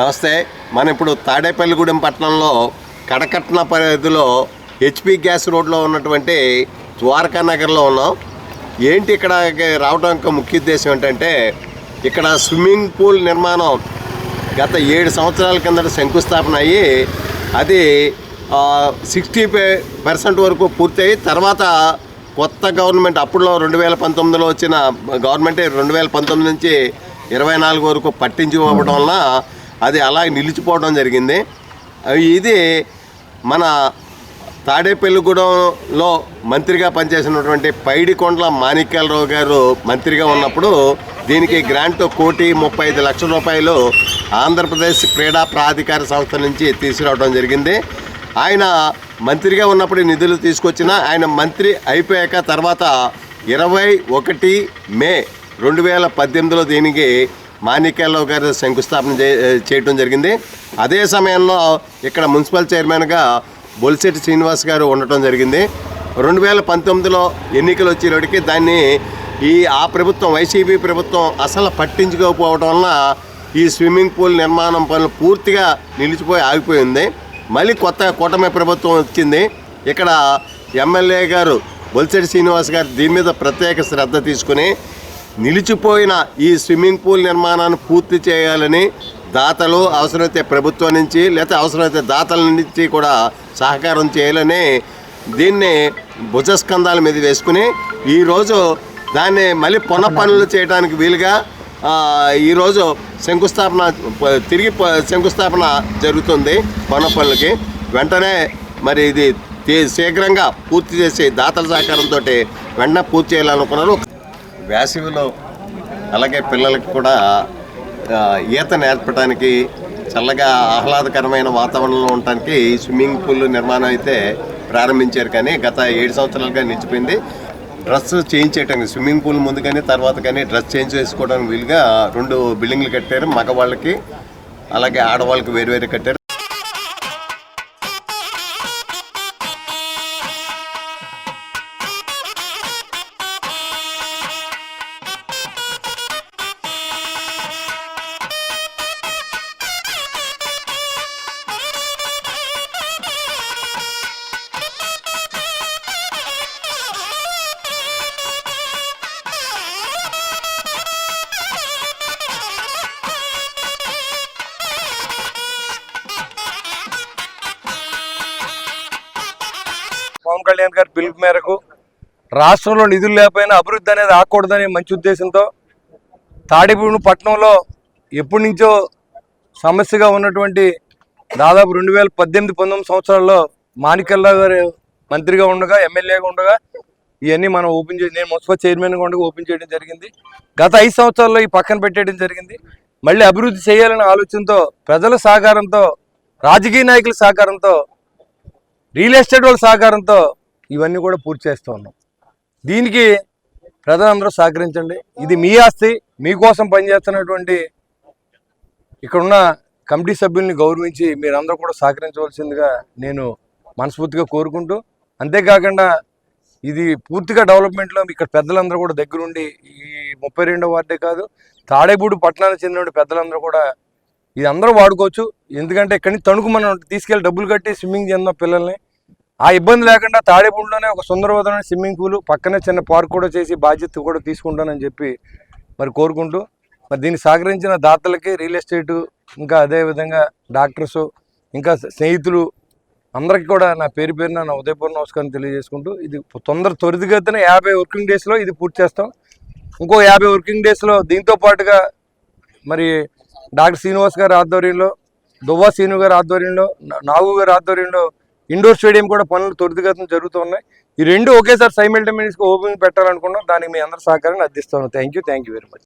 నమస్తే మనం ఇప్పుడు తాడేపల్లిగూడెం పట్టణంలో కడకట్న పరిధిలో హెచ్పి గ్యాస్ రోడ్లో ఉన్నటువంటి ద్వారకా నగర్లో ఉన్నాం. ఏంటి ఇక్కడ రావడం యొక్క ముఖ్య ఉద్దేశం ఏంటంటే ఇక్కడ స్విమ్మింగ్ పూల్ నిర్మాణం గత ఏడు సంవత్సరాల కిందట శంకుస్థాపన అయ్యి అది సిక్స్టీ పర్సెంట్ వరకు పూర్తయి తర్వాత కొత్త గవర్నమెంట్ అప్పుడులో రెండు వేల పంతొమ్మిదిలో వచ్చిన గవర్నమెంట్ రెండు వేల పంతొమ్మిది నుంచి ఇరవై నాలుగు వరకు పట్టించుకోవడం వలన అది అలా నిలిచిపోవడం జరిగింది. ఇది మన తాడేపల్లిగూడెంలో మంత్రిగా పనిచేసినటువంటి పైడికొండల మాణిక్యాలరావు గారు మంత్రిగా ఉన్నప్పుడు దీనికి గ్రాంట్ కోటి ముప్పై ఐదు లక్షల రూపాయలు ఆంధ్రప్రదేశ్ క్రీడా ప్రాధికార సంస్థ నుంచి తీసుకురావడం జరిగింది. ఆయన మంత్రిగా ఉన్నప్పుడు నిధులు తీసుకొచ్చిన ఆయన మంత్రి అయిపోయాక తర్వాత ఇరవై ఒకటి మే రెండు వేల పద్దెనిమిదిలో దీనికి మాణిక్యాలరావు గారు శంకుస్థాపన చేయటం జరిగింది. అదే సమయంలో ఇక్కడ మున్సిపల్ చైర్మన్గా బొలిశెట్టి శ్రీనివాస్ గారు ఉండటం జరిగింది. రెండు వేల పంతొమ్మిదిలో ఎన్నికలు వచ్చేటికి దాన్ని ఈ ఆ ప్రభుత్వం వైసీపీ ప్రభుత్వం అసలు పట్టించుకోకపోవడం వలన ఈ స్విమ్మింగ్ పూల్ నిర్మాణం పనులు పూర్తిగా నిలిచిపోయి ఆగిపోయింది. మళ్ళీ కొత్త కూటమి ప్రభుత్వం వచ్చింది. ఇక్కడ ఎమ్మెల్యే గారు బొలిశెట్టి శ్రీనివాస్ గారు దీని మీద ప్రత్యేక శ్రద్ధ తీసుకుని నిలిచిపోయిన ఈ స్విమ్మింగ్ పూల్ నిర్మాణాన్ని పూర్తి చేయాలని దాతలు అవసరమైతే ప్రభుత్వం నుంచి లేకపోతే అవసరమైతే దాతల నుంచి కూడా సహకారం చేయాలని దీన్ని భుజస్కంధాల మీద వేసుకుని ఈరోజు దాన్ని మళ్ళీ పునః పనులు చేయడానికి వీలుగా ఈరోజు శంకుస్థాపన తిరిగి శంకుస్థాపన జరుగుతుంది పునః పనులకి. వెంటనే మరి ఇది శీఘ్రంగా పూర్తి చేసి దాతల సహకారంతో వెంటనే పూర్తి చేయాలనుకున్నారు. వేసవిలో అలాగే పిల్లలకి కూడా ఈత నేర్పడానికి చల్లగా ఆహ్లాదకరమైన వాతావరణంలో ఉండటానికి స్విమ్మింగ్ పూల్ నిర్మాణం అయితే ప్రారంభించారు కానీ గత ఏడు సంవత్సరాలుగా నిలిచిపోయింది. డ్రెస్ చేంజ్ చేయడానికి స్విమ్మింగ్ పూల్ ముందు కానీ తర్వాత కానీ డ్రెస్ చేంజ్ చేసుకోవడానికి వీలుగా రెండు బిల్డింగ్లు కట్టారు. మగవాళ్ళకి అలాగే ఆడవాళ్ళకి వేరు వేరు కట్టారు. పవన్ కళ్యాణ్ గారి పిలుపు మేరకు రాష్ట్రంలో నిధులు లేకపోయినా అభివృద్ధి అనేది ఆకూడదనే మంచి ఉద్దేశంతో తాడిపూడి పట్టణంలో ఎప్పటి నుంచో సమస్యగా ఉన్నటువంటి దాదాపు రెండు వేల పద్దెనిమిది పంతొమ్మిది సంవత్సరాల్లో మాణికల్లా గారు మంత్రిగా ఉండగా ఎమ్మెల్యేగా ఉండగా ఇవన్నీ మనం ఓపెన్ చేసి నేను మున్సిపల్ చైర్మన్గా ఉండగా ఓపెన్ చేయడం జరిగింది. గత ఐదు సంవత్సరాల్లో ఈ పక్కన పెట్టేయడం జరిగింది. మళ్ళీ అభివృద్ధి చేయాలనే ఆలోచనతో ప్రజల సహకారంతో రాజకీయ నాయకుల సహకారంతో రియల్ ఎస్టేట్ వాళ్ళ సహకారంతో ఇవన్నీ కూడా పూర్తి చేస్తూ ఉన్నాం. దీనికి ప్రజలందరూ సహకరించండి. ఇది మీ ఆస్తి మీకోసం పనిచేస్తున్నటువంటి ఇక్కడున్న కమిటీ సభ్యుల్ని గౌరవించి మీరందరూ కూడా సహకరించవలసిందిగా నేను మనస్ఫూర్తిగా కోరుకుంటూ అంతేకాకుండా ఇది పూర్తిగా డెవలప్మెంట్లో ఇక్కడ పెద్దలందరూ కూడా దగ్గరుండి ఈ ముప్పై రెండో వార్డే కాదు తాడేపూడి పట్టణానికి చెందిన పెద్దలందరూ కూడా ఇది అందరూ వాడుకోవచ్చు. ఎందుకంటే ఇక్కడి నుంచి తణుకు మనం తీసుకెళ్ళి డబ్బులు కట్టి స్విమ్మింగ్ చేద్దాం పిల్లల్ని. ఆ ఇబ్బంది లేకుండా తాడేపూడిలోనే ఒక సుందరవదమైన స్విమ్మింగ్ పూల్ పక్కనే చిన్న పార్క్ కూడా చేసి బాధ్యత కూడా తీసుకుంటానని చెప్పి మరి కోరుకుంటూ మరి దీన్ని సహకరించిన దాతలకి రియల్ ఎస్టేటు ఇంకా అదేవిధంగా డాక్టర్స్ ఇంకా స్నేహితులు అందరికీ కూడా నా పేరు పేరున నా ఉదయపూర్ణ నమస్కారం తెలియజేసుకుంటూ ఇది తొందర త్వరితగతిన యాభై వర్కింగ్ డేస్లో ఇది పూర్తి చేస్తాం. ఇంకో యాభై వర్కింగ్ డేస్లో దీంతో పాటుగా మరి డాక్టర్ శ్రీనివాస్ గారి ఆధ్వర్యంలో దువ్వా శ్రీను గారి ఆధ్వర్యంలో నాగు గారి ఆధ్వర్యంలో ఇండోర్ స్టేడియం కూడా పనులు త్వరితగతం జరుగుతూ ఉన్నాయి ఈ రెండు ఒకేసారి సైమిల్టేనియస్గా ఓపెనింగ్ పెట్టాలనుకున్నాం. దానికి మీ అందరి సహకారాన్ని అందిస్తాను. Thank you thank you very much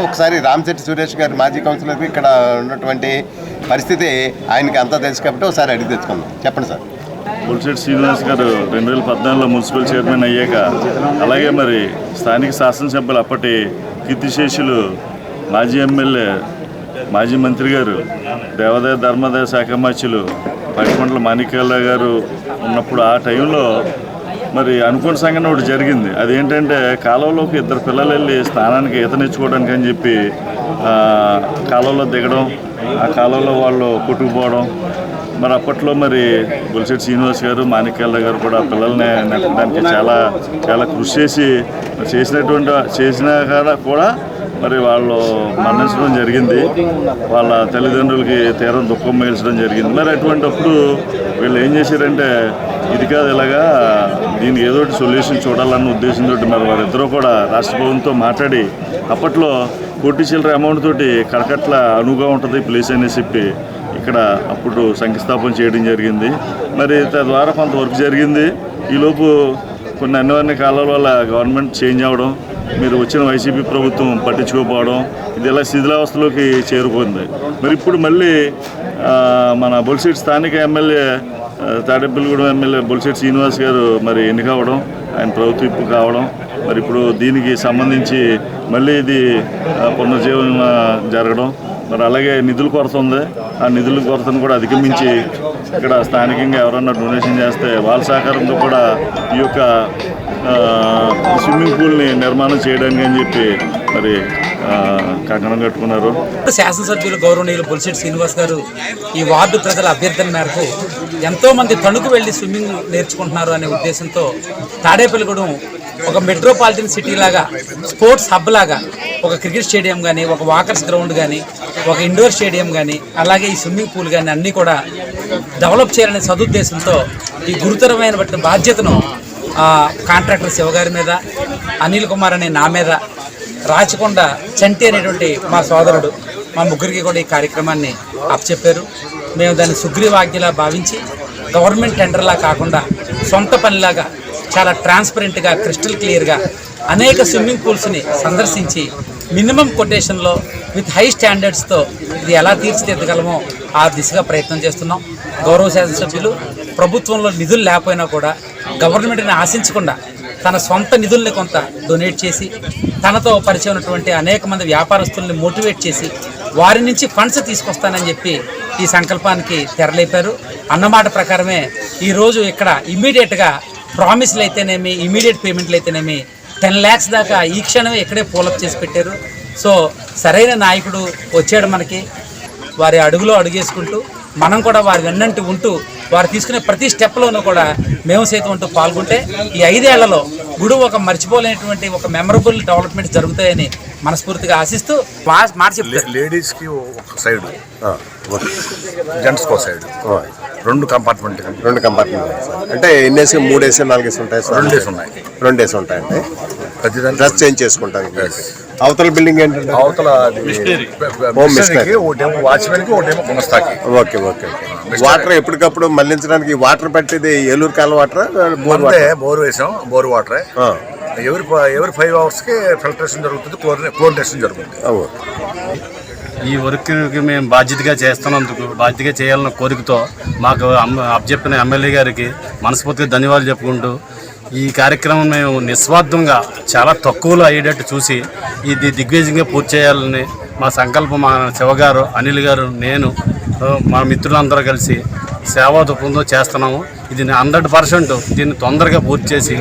ఒకసారి రామశెట్టి సురేష్ గారు మాజీ కౌన్సిలర్ ఇక్కడ ఉన్నటువంటి పరిస్థితి ఆయనకి అంతా తెలుసు కాబట్టి ఒకసారి అడిగి తెచ్చుకుందాం. చెప్పండి సార్. బుల్సెట్ శ్రీనివాస్ గారు రెండు వేల పద్నాలుగులో మున్సిపల్ చైర్మన్ అయ్యాక అలాగే మరి స్థానిక శాసనసభ్యులు అప్పటి కీర్తిశేషులు మాజీ ఎమ్మెల్యే మాజీ మంత్రి గారు దేవాదాయ ధర్మాదాయ శాఖ మంత్రులు పైకొండల మాణిక్యాల గారు ఉన్నప్పుడు ఆ టైంలో మరి అనుకున్న సంఘటన ఒకటి జరిగింది. అదేంటంటే కాలువలోకి ఇద్దరు పిల్లలు వెళ్ళి స్నానానికి ఈత నేర్చుకోవడానికి అని చెప్పి కాలువలో దిగడం ఆ కాలువలో వాళ్ళు కొట్టుకుపోవడం. మరి అప్పట్లో మరి బొలిశెట్టి శ్రీనివాస్ గారు మాణిక్యాల గారు కూడా పిల్లల్ని నెట్టడానికి చాలా చాలా కృషి చేసి చేసినటువంటి చేసినా కూడా- కూడా మరి వాళ్ళు మరణించడం జరిగింది. వాళ్ళ తల్లిదండ్రులకి తీరం దుఃఖం మేల్చడం జరిగింది. మరి అటువంటిప్పుడు వీళ్ళు ఏం చేశారంటే ఇది కాదు ఇలాగా దీనికి ఏదో ఒకటి సొల్యూషన్ చూడాలన్న ఉద్దేశంతో మరి వారిద్దరూ కూడా రాష్ట్ర ప్రభుత్వంతో మాట్లాడి అప్పట్లో కోటి చిల్లర అమౌంట్ తోటి కడకట్ల అనువుగా ఉంటుంది ప్లేస్ అని చెప్పి ఇక్కడ అప్పుడు శంకుస్థాపన చేయడం జరిగింది. మరి తద్వారా కొంత వర్క్ జరిగింది. ఈలోపు కొన్ని అన్ని కాలాల వల్ల గవర్నమెంట్ చేంజ్ అవ్వడం మీరు వచ్చిన వైసీపీ ప్రభుత్వం పట్టించుకోకపోవడం ఇది ఇలా శిథిలావస్థలోకి చేరుకుంది. మరి ఇప్పుడు మళ్ళీ మన బొలిసెట్ స్థానిక ఎమ్మెల్యే తాడేపల్లిగూడెం ఎమ్మెల్యే బొలిశెట్టి శ్రీనివాస్ గారు మరి ఎన్నికవడం ఆయన ప్రభుత్వ ఇప్పు కావడం మరి ఇప్పుడు దీనికి సంబంధించి మళ్ళీ ఇది పునర్జీవన జరగడం మరి అలాగే నిధుల కొరత ఉంది. ఆ నిధుల కొరతను కూడా అధిగమించి ఇక్కడ స్థానికంగా ఎవరన్నా డొనేషన్ చేస్తే వాళ్ళ సహకారంతో కూడా ఈ యొక్క స్విమ్మింగ్ పూల్ని నిర్మాణం చేయడానికి అని చెప్పి మరి కంకణం కట్టుకున్నారు. శాసనసభ్యులు గౌరవనీయులు బొలిశెట్టి శ్రీనివాస్ గారు ఈ వార్డు ప్రజల అభ్యర్థన మేరకు ఎంతో మంది తణుకు వెళ్ళి స్విమ్మింగ్ నేర్చుకుంటున్నారు అనే ఉద్దేశంతో తాడేపల్లిగూడెం ఒక మెట్రోపాలిటన్ సిటీ లాగా స్పోర్ట్స్ హబ్ లాగా ఒక క్రికెట్ స్టేడియం కానీ ఒక వాకర్స్ గ్రౌండ్ కానీ ఒక ఇండోర్ స్టేడియం కానీ అలాగే ఈ స్విమ్మింగ్ పూల్ కానీ అన్నీ కూడా డెవలప్ చేయాలనే సదుద్దేశంతో ఈ గురుతరమైన బాధ్యతను కాంట్రాక్టర్ శివగారి మీద అనిల్ కుమార్ అనే నా మీద రాచకొండ చంటి అనేటువంటి మా సోదరుడు మా ముగ్గురికి కూడా ఈ కార్యక్రమాన్ని అప్పచెప్పారు. మేము దాన్ని సుగ్రీవాజ్ఞలా భావించి గవర్నమెంట్ టెండర్లా కాకుండా సొంత పనిలాగా చాలా ట్రాన్స్పరెంట్గా క్రిస్టల్ క్లియర్గా అనేక స్విమ్మింగ్ పూల్స్ని సందర్శించి మినిమం కొటేషన్లో విత్ హై స్టాండర్డ్స్తో ఇది ఎలా తీర్చిదిద్దగలమో ఆ దిశగా ప్రయత్నం చేస్తున్నాం. గౌరవ శాసనసభ్యులు ప్రభుత్వంలో నిధులు లేకపోయినా కూడా గవర్నమెంట్ని ఆశించకుండా తన సొంత నిధుల్ని కొంత డొనేట్ చేసి తనతో పరిచయం ఉన్నటువంటి అనేక మంది వ్యాపారస్తుల్ని మోటివేట్ చేసి వారి నుంచి ఫండ్స్ తీసుకొస్తానని చెప్పి ఈ సంకల్పానికి తెరలేపారు. అన్నమాట ప్రకారమే ఈరోజు ఇక్కడ ఇమీడియట్గా ప్రామిస్లు అయితేనేమి ఇమీడియట్ పేమెంట్లు అయితేనేమి టెన్ ల్యాక్స్ దాకా ఈ క్షణమే ఇక్కడే పూలప్ చేసి పెట్టారు. సో సరైన నాయకుడు వచ్చాడు మనకి. వారి అడుగులో అడుగేసుకుంటూ మనం కూడా వారి వెన్నంటి ఉంటూ వారు తీసుకునే ప్రతి స్టెప్లోనూ కూడా మేము సైతం ఉంటూ పాల్గొంటే ఈ ఐదేళ్ళలో గుడి ఒక మర్చిపోలేనటువంటి ఒక మెమరబుల్ డెవలప్మెంట్ జరుగుతాయని మనస్ఫూర్తిగా ఆశిస్తూ మా- మాట చెప్తారు. లేడీస్కి ఒక సైడ్ జెంట్స్ కో సైడ్. రెండు కంపార్ట్మెంట్ రెండు కంపార్ట్మెంట్ సార్ అంటే ఎన్ని వేసి మూడు వేసి నాలుగు వేసి ఉంటాయి సార్? రెండు వేసి ఉన్నాయి. రెండు వేసి ఉంటాయండి. డ్రెస్ చేంజ్ చేసుకుంటాను అవతల బిల్డింగ్ ఏంటంటే? అవతల ఒకటేమో ఓకే ఓకే వాటర్ ఎప్పటికప్పుడు మళ్ళించడానికి వాటర్ పట్టేది ఏలూరు కాల వాటర్ బోర్ బోర్ వేసాం బోర్ వాటరే. ఎవరి ఎవరి ఫైవ్ అవర్స్కి ఫిల్టరేషన్ జరుగుతుంది క్లోరినే క్లోరినేషన్ జరుగుతుంది. ఈ వర్క్కి మేము బాధ్యతగా చేస్తున్నందుకు బాధ్యతగా చేయాలన్న కోరికతో మాకు అమ్మ అప్పచెప్పిన ఎమ్మెల్యే గారికి మనస్ఫూర్తిగా ధన్యవాదాలు చెప్పుకుంటూ ఈ కార్యక్రమం మేము నిస్వార్థంగా చాలా తక్కువలో అయ్యేటట్టు చూసి ఇది దిగ్విజయంగా పూర్తి చేయాలని మా సంకల్పం మా శివగారు అనిల్ గారు నేను మా మిత్రులందరూ కలిసి సేవా దుఃఖంతో చేస్తున్నాము. ఇది హండ్రెడ్ పర్సెంట్ దీన్ని తొందరగా పూర్తి చేసి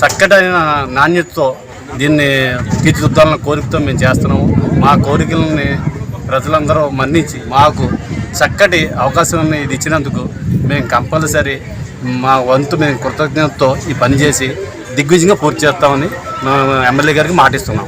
చక్కటైన నాణ్యతతో దీన్ని తీర్చిదిద్దాలన్న కోరికతో మేము చేస్తున్నాము. మా కోరికలని ప్రజలందరూ మన్నించి మాకు చక్కటి అవకాశాన్ని ఇది ఇచ్చినందుకు మేము కంపల్సరీ మా వంతు మేము కృతజ్ఞతతో ఈ పని చేసి దిగ్విజయంగా పూర్తి చేస్తామని మేము ఎమ్మెల్యే గారికి మాటిస్తున్నాం.